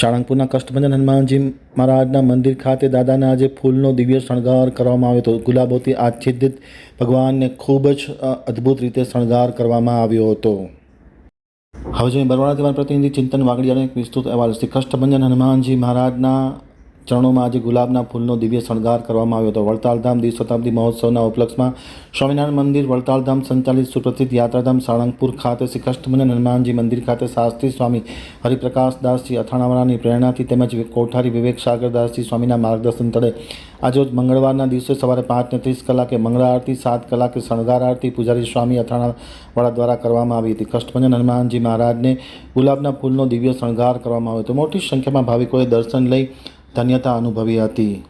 સાળંગપુરના કષ્ટભંજન હનુમાનજી મહારાજના મંદિર ખાતે દાદાના આજે ફૂલનો દિવ્ય શણગાર કરવામાં આવ્યો હતો. ગુલાબોથી આચ્છાદિત ભગવાનને ખૂબ જ અદ્ભુત રીતે શણગાર કરવામાં આવ્યો હતો. હવે જોઈએ બરવાળા તમારા પ્રતિનિધિ ચિંતન વાગડિયાનો એક વિસ્તૃત અહેવાલ. શ્રી કષ્ટભંજન હનુમાનજી મહારાજના ચરણોમાં આજે ગુલાબના ફૂલનો દિવ્ય શણગાર કરવામાં આવ્યો હતો. વડતાલધામ દ્વિશતાબ્દી મહોત્સવના ઉપલક્ષમાં સ્વામિનારાયણ મંદિર, વડતાલધામ સંચાલિત સુપ્રસિદ્ધ યાત્રાધામ સાળંગપુર ખાતે શ્રી કષ્ટભંજન હનુમાનજી મંદિર ખાતે શાસ્ત્રી સ્વામી હરિપ્રકાશદાસજી અથાણાવાળાની પ્રેરણાથી તેમજ કોઠારી વિવેક સાગરદાસજી સ્વામીના માર્ગદર્શન તળે આજરોજ મંગળવારના દિવસે સવારે પાંચને ત્રીસ કલાકે મંગળા આરતી, સાત કલાકે શણગાર આરતી પૂજારી સ્વામી અથાણાવાળા દ્વારા કરવામાં આવી હતી. કષ્ટભંજન હનુમાનજી મહારાજને ગુલાબના ફૂલનો દિવ્ય શણગાર કરવામાં આવ્યો હતો. મોટી સંખ્યામાં ભાવિકોએ દર્શન લઈ ધન્યતા અનુભવી હતી.